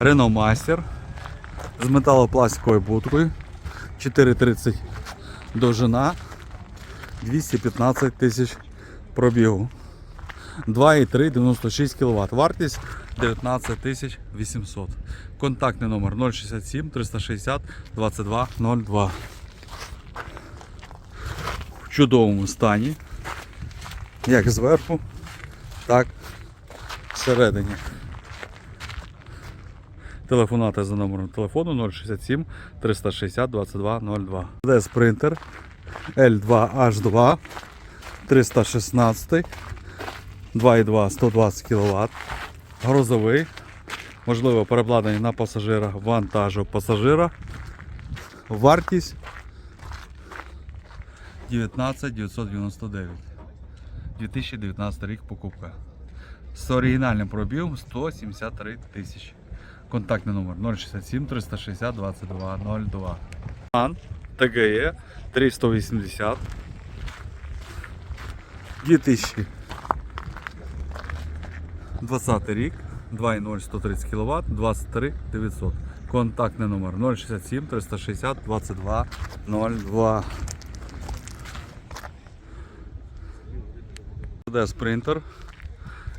Renault Master з металопластиковою будкою. 4,30 довжина, 215 тисяч пробігу. 2,3 96 кВт. Вартість 19 тисяч 800. Контактний номер 067 360 22 02. В чудовому стані. Як зверху, так всередині. Телефонувати за номером телефону 067 360 22 02. Де спринтер L2H2 316 2,2 120 кВт. Грузовий. Можливо, перекладення на пасажира вантажу пасажира. Вартість 19 999. 2019 рік покупка. З оригінальним пробігом 173 тисячі. Контактний номер 067 360 22 02. Ан ТГЕ 380 2020 рік 2.0 130 кВт 23 900. Контактний номер 067 360 22 02. Де спринтер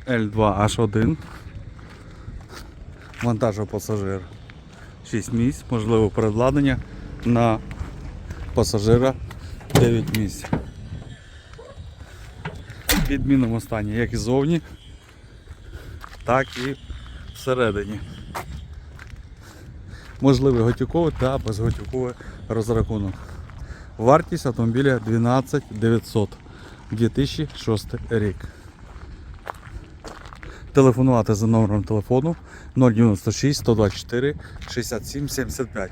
L2H1. Вантажу пасажир 6 місць, можливо передладення на пасажира 9 місць. Відмінному стані як і зовні, так і всередині. Можливий готівковий та безготівковий розрахунок. Вартість автомобіля 12 900 2006 рік. Телефонувати за номером телефону 096 124 67 75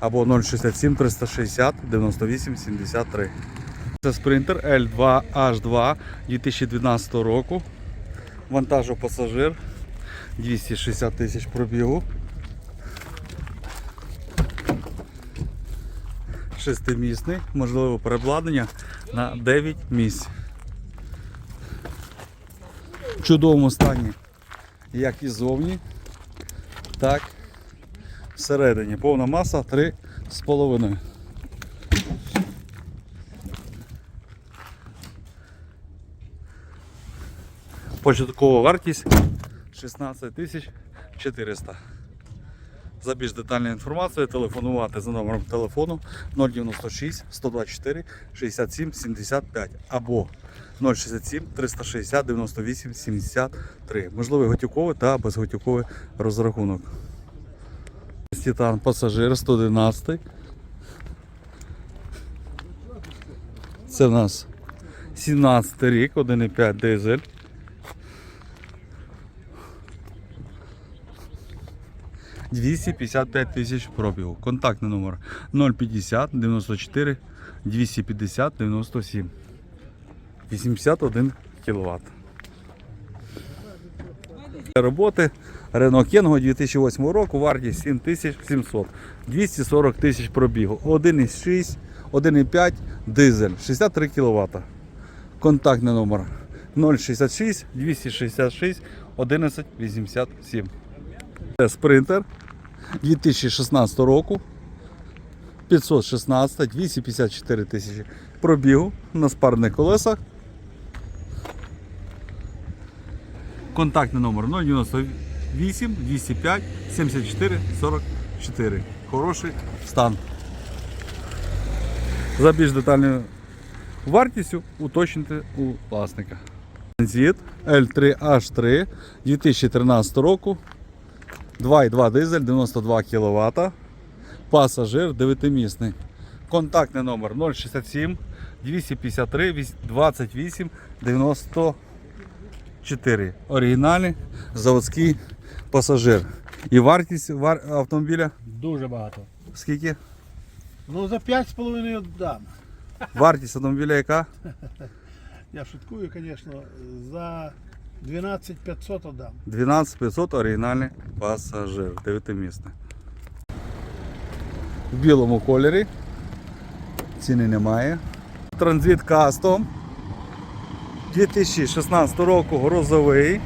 або 067 360 98 73. Це спринтер L2H2 2012 року. Вантажу пасажир 260 тисяч пробігу. Шестимісний, можливо перебладнання на 9 місць. Чудовому стані, як і зовні, так всередині. Повна маса 3,5. Початкова вартість 16 тисяч 400. За більш детальною інформацією телефонувати за номером телефону 096 124 67 75 або 067 360 98 73. Можливий готівковий та безготівковий розрахунок. Титан пасажир 111. Це в нас 17 рік, 1,5 дизель. Двісті тисяч пробігу. Контактний номер 050 94 250 97. 81 кВт. Роботи Renault Kengo 2008 року, вартість 7700, 240 тисяч пробігу, 1,6, 1,5 дизель, 63 кВт. Контактний номер 066 266 1187. Це спринтер 2016 року. 516, 254 тисячі пробігу на спарних колесах. Контактний номер 098 205 74 44. Хороший стан. За більш детальною вартістю уточнити у власника. Транзит L3H3 2013 року. 2,2 дизель, 92 кВт. Пасажир 9-місний. Контактний номер 067 253 28 94. Оригінальний заводський пасажир. І вартість вар- автомобіля Дуже багато. скільки? Ну за 5,5 дам. Вартість автомобіля яка? Я шуткую, звісно, за 12 500 дам. 12 500 оригінальний пасажир. 9-місний. В білому кольорі. Ціни немає. Транзит Custom 2016 року грузовий.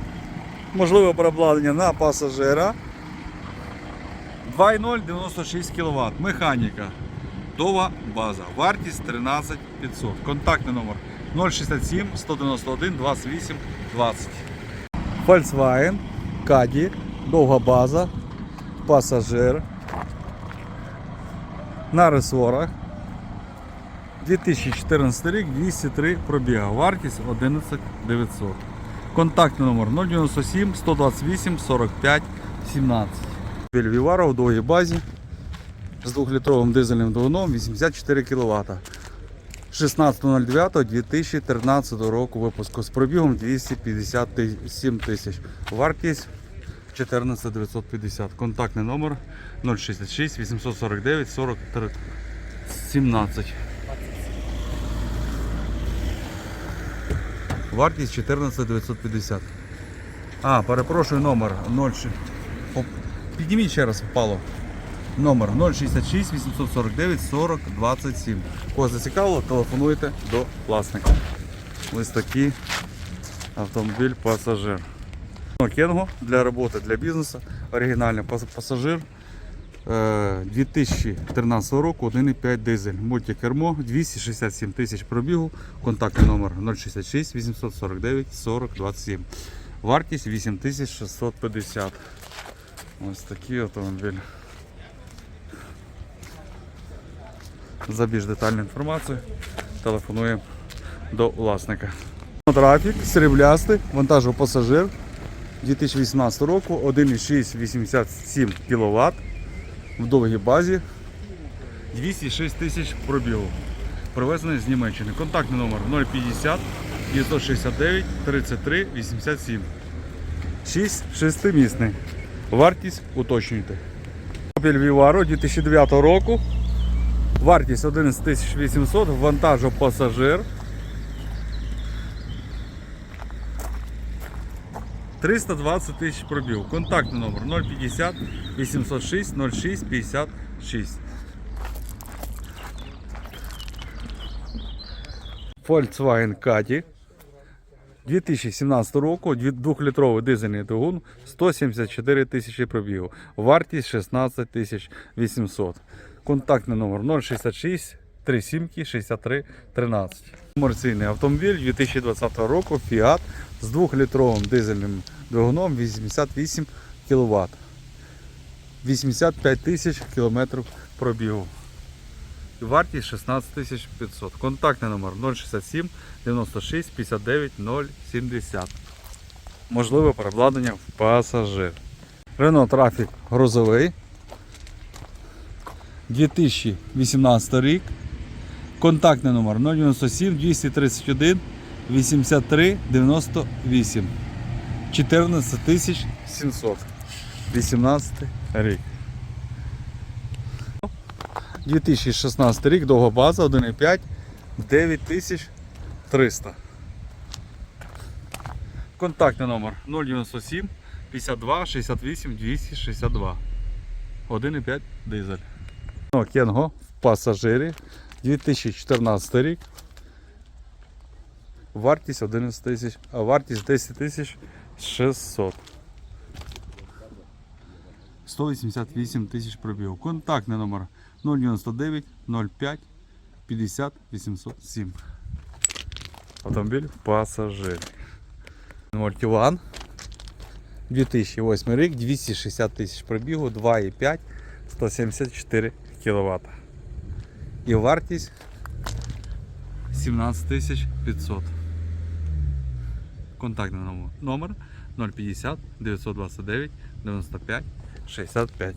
Можливе переобладнання на пасажира. 2.0 96 кВт. Механіка. Дова база. Вартість 13 500. Контактний номер 067 191 28 20. Volkswagen, Caddy, довга база, пасажир. На ресорах. 2014 рік 203 пробіга. Вартість 11 900. Контактний номер 097 128 45 17. Вільвівара у довгій базі з 2-літровим дизельним двигуном 84 кВт. 16.09.2013 року випуску з пробігом 257 тисяч. Вартість 14 950. Контактний номер 066 849 43 17. Вартість 14 950. А, перепрошую номер 06. Підніміть ще раз впало. Номер 066 849 40 27. Кого зацікавило, телефонуйте до власника. Ось такий автомобіль пасажир. Кенго для роботи, для бізнесу. Оригінальний пасажир. Е, 2013 року 1,5 дизель. Мультикермо 267 тисяч пробігу. Контактний номер 066 849 40 27. Вартість 8650. Ось такий автомобіль. За більш детальну інформацію телефонуємо до власника. Трафік, сріблястий, вантажу пасажир 2018 року, 1,687 кВт в довгій базі, 206 тисяч пробігу. Привезений з Німеччини. Контактний номер 050 969 33 87. 6 шестимісний. Вартість уточнюйте. Opel Vivaro 2009 року. Вартість 11 800, вантажу пасажир. 320 тисяч пробіг. Контактний номер 050 806 06 56. Volkswagen Caddy 2017 року 2-літровий дизельний двигун 174 тисячі пробігу. Вартість 16 тисяч 800. Контактний номер 066 37 63 13. Комерційний автомобіль 2020 року Fiat з 2-літровим дизельним двигуном 88 кВт. 85 тисяч кілометрів пробігу. Вартість 16 тисяч 500. Контактний номер 067 96 59 070. Можливе перебладнання в пасажир. Renault Trafic грузовий. 2018 рік. Контактний номер 097 231 83 98. 14 тисяч 700. 18 рік. 2016 рік, довга база 1,5 9300. Контактний номер 097 52 68 262. 1,5 дизель. Кенго в пасажирі 2014 рік. Вартість 11 тисяч, а вартість 10 тисяч 600. 188 тисяч пробігу. Контактний номер 099 05 50 807. Автомобіль пасажир. Мультиван. 2008 рік, 260 тисяч пробігу, 2,5, 174 кВт. І вартість 17 тисяч 500. Контактний номер 050 929 95 65.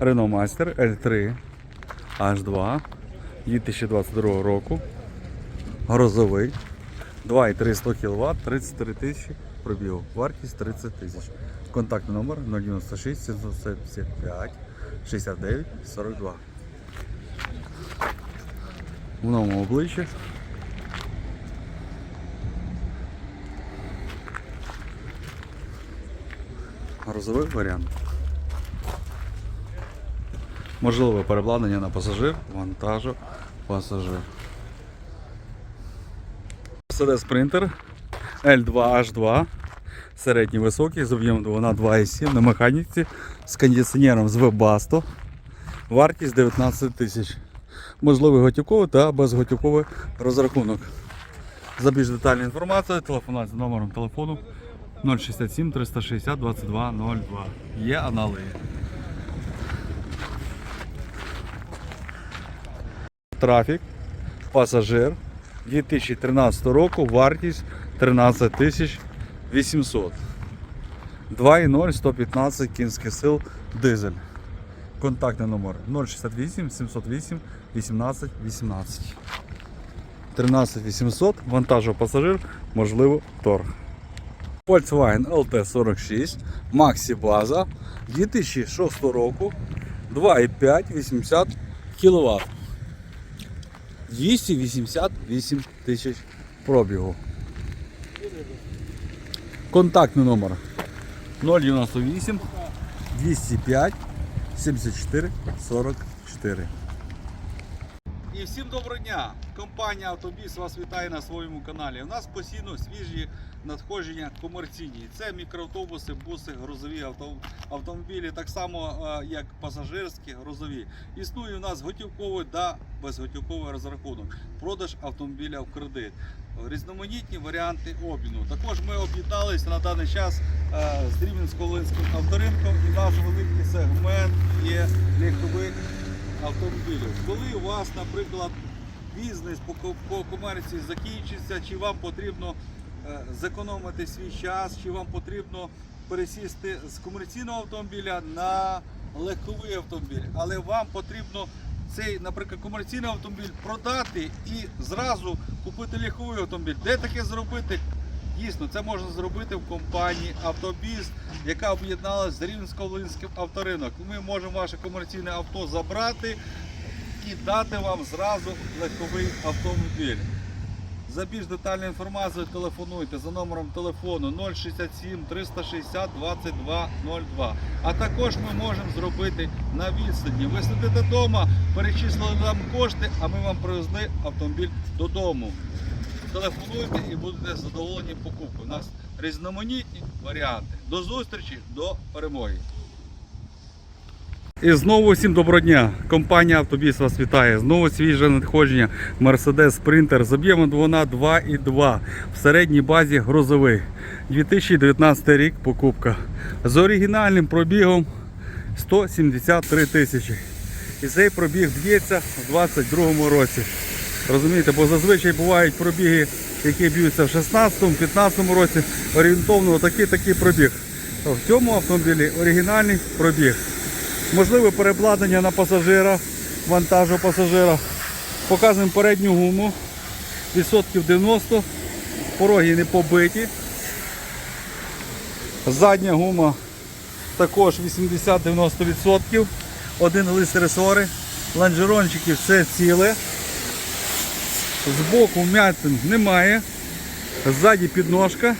Renault Master L3 H2 2022 року. Грозовий. 2,300 кВт, 33 тисячі пробігу. Вартість 30 тисяч. Контактний номер 096 775 69 42. В новому обличчі. Грозовий варіант. Можливе перебладнання на пасажир, вантажу, пасажир. Mercedes Sprinter L2H2 середній високий, з об'ємом двигуна 2,7 на механіці з кондиціонером з Webasto. Вартість 19 тисяч. Можливий готівковий та безготівковий розрахунок. За більш детальну інформацію телефонуйте за номером телефону 067 360 22 02. Є аналоги. Трафік, пасажир 2013 року, вартість 13 тисяч 800. 2,0 115 кінських сил дизель. Контактний номер 068 708 18 18. 13 800, вантажу пасажир, можливо, торг. Volkswagen LT46, Maxi база 2006 року, 2,5 80 кВт. 288 тисяч пробігу. Контактний номер 098 205 74 44. І всім доброго дня! Компанія Автобіс вас вітає на своєму каналі. У нас постійно свіжі надходження комерційні. Це мікроавтобуси, буси, грузові авто- автомобілі, так само е, як пасажирські, грузові. Існує у нас готівковий та безготівковий розрахунок, продаж автомобіля в кредит. Різноманітні варіанти обміну. Також ми об'єдналися на даний час е, з Рівненсько-Волинським авторинком і наш великий сегмент є легкових автомобілів. Коли у вас, наприклад, бізнес по, ко- комерції закінчиться, чи вам потрібно е, зекономити свій час, чи вам потрібно пересісти з комерційного автомобіля на легковий автомобіль, але вам потрібно цей, наприклад, комерційний автомобіль продати і зразу купити ліховий автомобіль. Де таке зробити? Дійсно, це можна зробити в компанії Автобіз, яка об'єдналася з Рівненсько-Волинським авторинок. Ми можемо ваше комерційне авто забрати і дати вам зразу легковий автомобіль. За більш детальну інформацію телефонуйте за номером телефону 067 360 22 02. А також ми можемо зробити на відстані. Ви сидите вдома, перечислили нам кошти, а ми вам привезли автомобіль додому. Телефонуйте і будете задоволені покупкою. У нас різноманітні варіанти. До зустрічі, до перемоги. І знову всім доброго дня. Компанія Автобіс вас вітає. Знову свіже надходження Mercedes Sprinter з об'ємом двигуна 2,2 в середній базі грузовий. 2019 рік покупка. З оригінальним пробігом 173 тисячі. І цей пробіг б'ється у 2022 році. Розумієте, бо зазвичай бувають пробіги, які б'ються в 16-15 році. Орієнтовно такий такий пробіг. В цьому автомобілі оригінальний пробіг. Можливе перекладення на пасажира, вантажу пасажира. Показуємо передню гуму. Відсотків 90. Пороги не побиті. Задня гума також 80-90%. Один лист ресори. Ланжерончики все ціле. Збоку м'ятин немає. Ззаді підножка.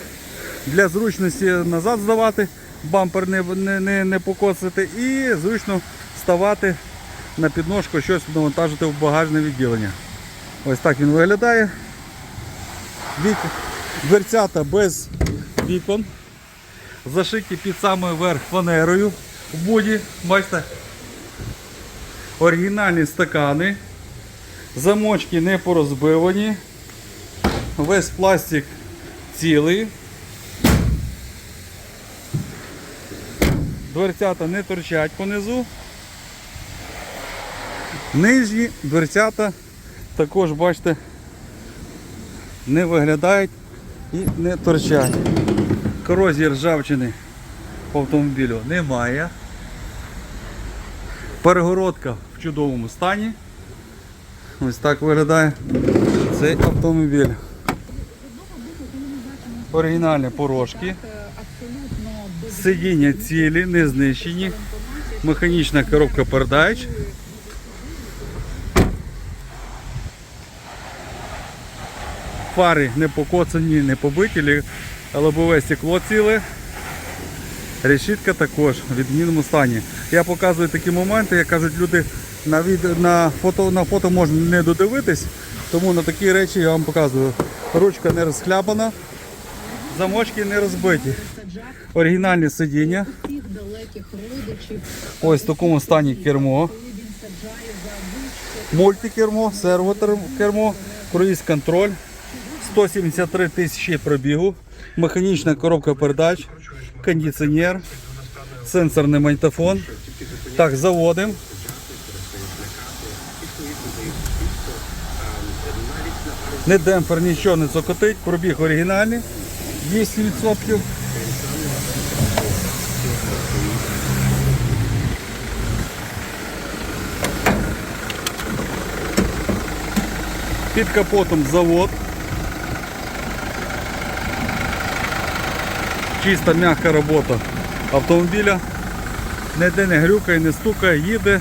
Для зручності назад здавати, бампер не, не, не, не покоцати і зручно ставати на підножку, щось навантажити в багажне відділення. Ось так він виглядає. Вік... Дверцята без вікон. Зашиті під самий верх фанерою в буді. Бачите? Оригінальні стакани. Замочки не порозбивані. Весь пластик цілий. Дверцята не торчать понизу. Нижні дверцята також, бачите, не виглядають і не торчать. Корозії ржавчини по автомобілю немає. Перегородка в чудовому стані. Ось так виглядає цей автомобіль. Оригінальні порожки. Сидіння цілі, не знищені. Механічна коробка передач. Фари не покоцані, не побиті, лобове стекло ціле. Решітка також в відмінному стані. Я показую такі моменти, як кажуть люди, на, від... на, фото... на фото можна не додивитись, тому на такі речі я вам показую. Ручка не розхлябана, Замочки не розбиті. Оригінальні сидіння. Ось в такому стані кермо. Мультикермо, сервокермо, круїз контроль. 173 тисячі пробігу. Механічна коробка передач, кондиціонер, сенсорний магнітофон. Так, заводимо. Не демпфер, нічого не цокотить, пробіг оригінальний, 200%. Під капотом завод. Чиста м'яка робота автомобіля. Ніде не грюкає, не стукає, їде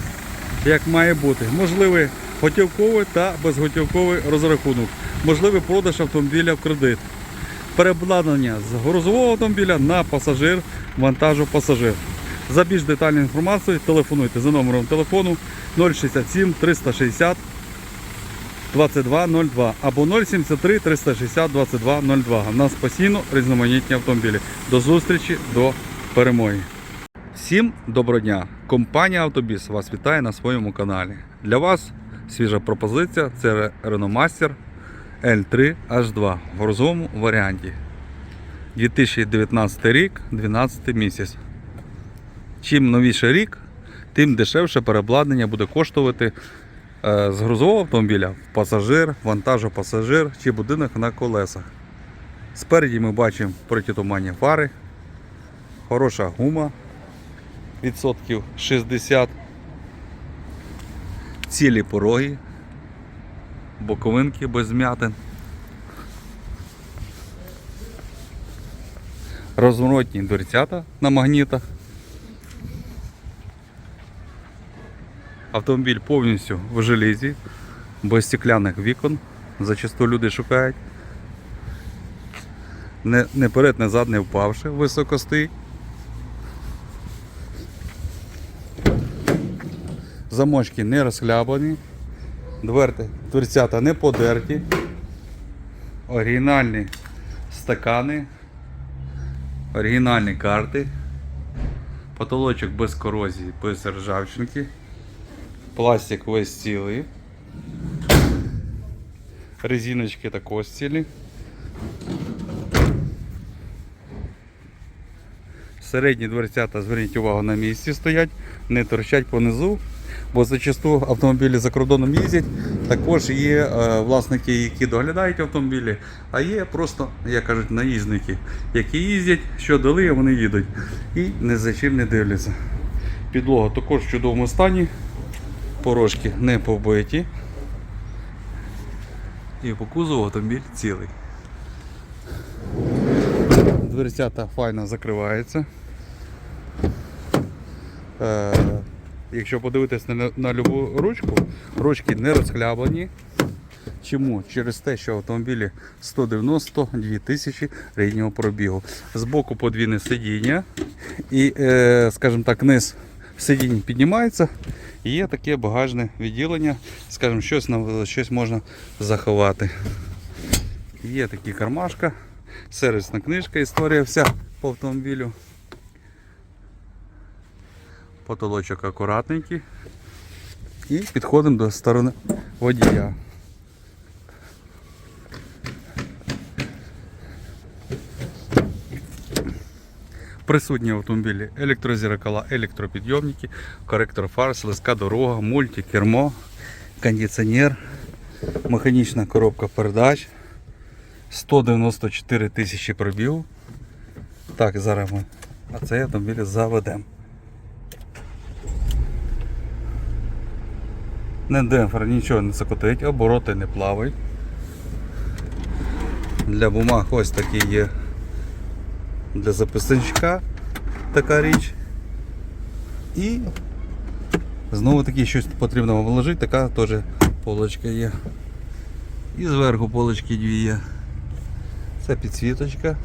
як має бути. Можливий готівковий та безготівковий розрахунок. Можливий продаж автомобіля в кредит. Переобладнання з грузового автомобіля на пасажир, вантажу пасажир. За більш детальною інформацією телефонуйте за номером телефону 067 360 2202 або 073 360 2202. У нас постійно різноманітні автомобілі. До зустрічі, до перемоги. Всім доброго дня! Компанія Автобіс вас вітає на своєму каналі. Для вас свіжа пропозиція це Master L3 H2 в грузовому варіанті. 2019 рік, 12 місяць. Чим новіший рік, тим дешевше переобладнання буде коштувати е, з грузового автомобіля в пасажир, вантажу пасажир чи будинок на колесах. Спереді ми бачимо протитуманні фари, хороша гума відсотків 60, цілі пороги, боковинки без м'ятин. Розворотні дверцята на магнітах. Автомобіль повністю в желізі, без стекляних вікон. Зачасту люди шукають. Не, не перед, не зад не впавши, високо стоїть. Замочки не розхлябані, дверти, дверцята не подерті, оригінальні стакани, оригінальні карти, потолочок без корозії, без ржавчинки. Пластик весь цілий. Резиночки також цілі. Середні дверцята, зверніть увагу, на місці стоять, не торчать понизу. Бо зачасту автомобілі за кордоном їздять. Також є е, власники, які доглядають автомобілі, а є просто, як кажуть, наїзники, які їздять, що дали, вони їдуть. І не за чим не дивляться. Підлога також в чудовому стані порожки не побиті. І по кузову автомобіль цілий. Дверцята файно закриваються. Якщо подивитись на, на любу ручку, ручки не розхлябані. Чому? Через те, що автомобілі 192 тисячі ріднього пробігу. Збоку подвійне сидіння і, е, скажімо так, низ сидінь піднімається. І є таке багажне відділення, скажімо, щось, щось можна заховати. Є такі кармашка, сервісна книжка, історія вся по автомобілю. Потолочок акуратненький. І підходимо до сторони водія. Присутні автомобілі електрозеркала, електропідйомники, коректор фар, слизька дорога, мультикермо, кондиціонер, механічна коробка передач, 194 тисячі пробігу. Так, зараз ми а цей автомобіль заведемо. Не демпфер, нічого не закотить, обороти не плавають. Для бумаг ось такі є для записничка така річ. І знову таки щось потрібно вложити, така теж полочка є. І зверху полочки дві є. Це підсвіточка.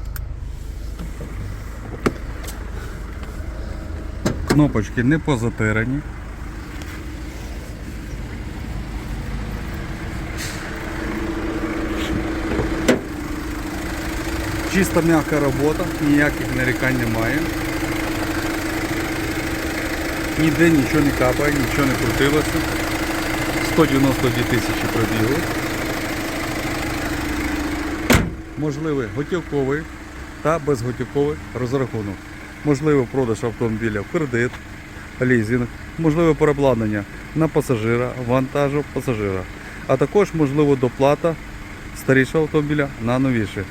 Кнопочки не позатирані. Чиста м'яка робота, ніяких нарікань немає. Ніде нічого не капає, нічого не крутилося. 192 тисячі пробігу. Можливий готівковий та безготівковий розрахунок. Можливий продаж автомобіля в кредит, лізинг, можливе переобладнання на пасажира, вантажу пасажира, а також можливо доплата старішого автомобіля на новіший.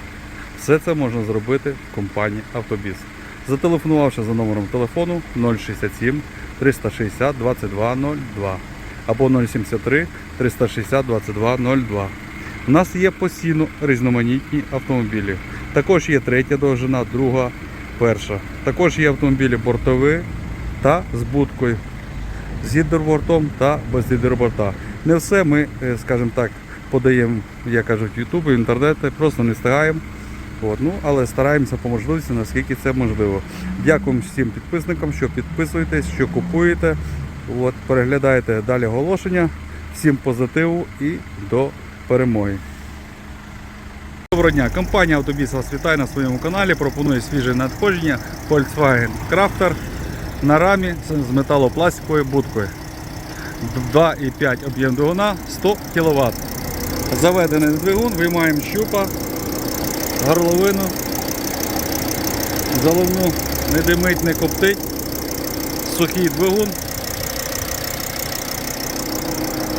Все це можна зробити в компанії Автобіс. Зателефонувавши за номером телефону 067 360 2202 або 073 360 2202. У нас є постійно різноманітні автомобілі. Також є третя довжина, друга, перша. Також є автомобілі бортові та з будкою з гідробортом та без гідроборта. Не все ми, е, скажімо так, подаємо, як кажуть, в YouTube, в інтернеті, просто не встигаємо. От, ну, але стараємося по можливості, наскільки це можливо. Дякуємо всім підписникам, що підписуєтесь, що купуєте, от, переглядаєте далі оголошення. Всім позитиву і до перемоги. Доброго дня! Компанія Автобіс вас вітає на своєму каналі. Пропонує свіже надходження Volkswagen Crafter на рамі з металопластиковою будкою. 2,5 об'єм двигуна 100 кВт. Заведений двигун, виймаємо щупа, горловину, заливну не димить, не коптить, сухий двигун.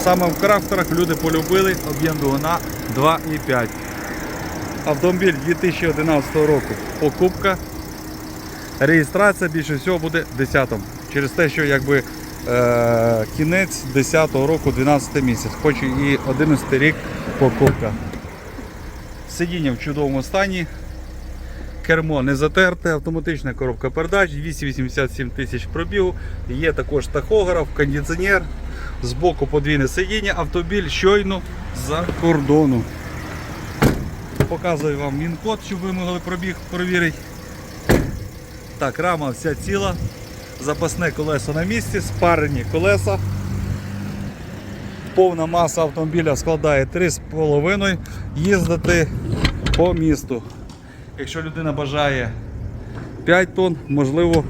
Саме в крафтерах люди полюбили об'єм двигуна 2,5. Автомобіль 2011 року покупка. Реєстрація більше всього буде 10-му. Через те, що якби е, кінець 10-го року, 12 місяць, хоч і 11 рік покупка. Сидіння в чудовому стані. Кермо не затерте, автоматична коробка передач, 287 тисяч пробігу. Є також тахограф, кондиціонер, збоку подвійне сидіння, автомобіль щойно за кордону. Показую вам він-код, щоб ви могли пробіг перевірити. Так, рама вся ціла. Запасне колесо на місці, спарені колеса. Повна маса автомобіля складає 3,5 їздити по місту. Якщо людина бажає 5 тонн, можливо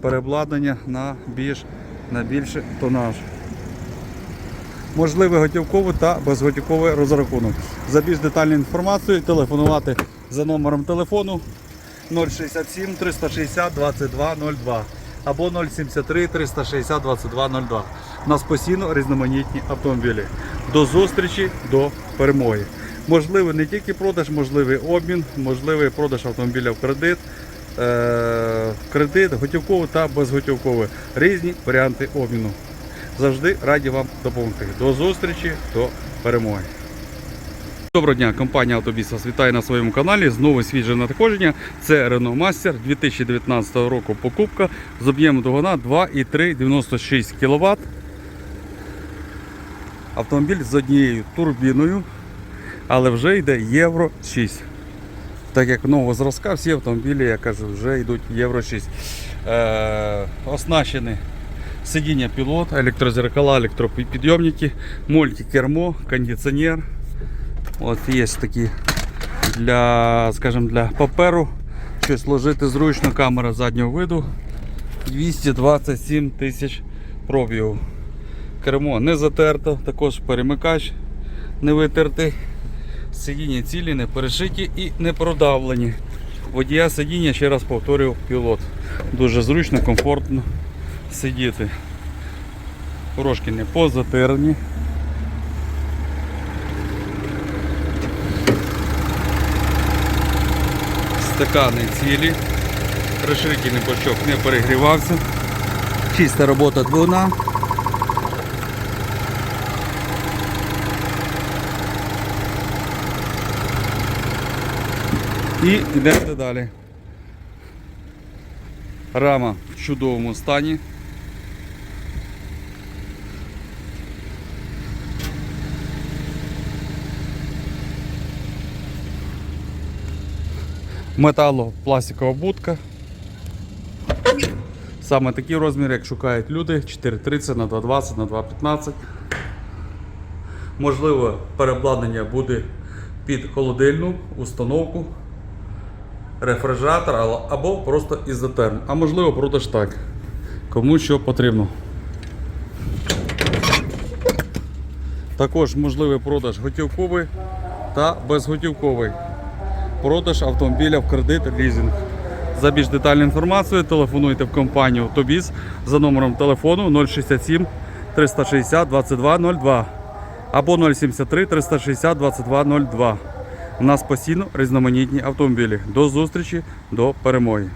переобладнання на більш на більше тонаж. Можливий готівковий та безготівковий розрахунок. За більш детальною інформацією телефонувати за номером телефону 067 360 2202 або 073 360 2202. У нас постійно різноманітні автомобілі. До зустрічі, до перемоги. Можливий не тільки продаж, можливий обмін, можливий продаж автомобіля в кредит, е- кредит, готівковий та безготівковий. Різні варіанти обміну. Завжди раді вам допомогти. До зустрічі, до перемоги. Доброго дня, компанія Автобіс вітає на своєму каналі. Знову свіже надходження. Це Renault Master 2019 року покупка з об'ємом двигуна 2,396 кВт. Автомобіль з однією турбіною, але вже йде Євро 6. Так як нового зразка, всі автомобілі, я кажу, вже йдуть Євро 6. Е, оснащені сидіння пілот, електрозеркала, електропідйомники, мультикермо, кондиціонер. От є такі для, скажімо, для паперу. Щось ложити зручно, камера заднього виду. 227 тисяч пробігу. Кермо не затерто, також перемикач не витертий. Сидіння цілі, не перешиті і не продавлені. Водія сидіння, ще раз повторюю, пілот. Дуже зручно, комфортно сидіти. Порошки не позатерні. Стакани цілі. Решетний бачок не перегрівався. Чиста робота двигуна. І йдемо далі. Рама в чудовому стані. Металопластикова будка. Саме такі розміри, як шукають люди, 4,30 на 2,20 на 2,15. Можливо, переобладнання буде під холодильну установку. Рефрижератор або просто ізотерм. А можливо продаж так. Кому що потрібно. Також можливий продаж готівковий та безготівковий. Продаж автомобіля в кредит лізинг. За більш детальною інформацією телефонуйте в компанію Тобіс за номером телефону 067 360 2202 або 073 360 2202. У нас постійно різноманітні автомобілі. До зустрічі, до перемоги.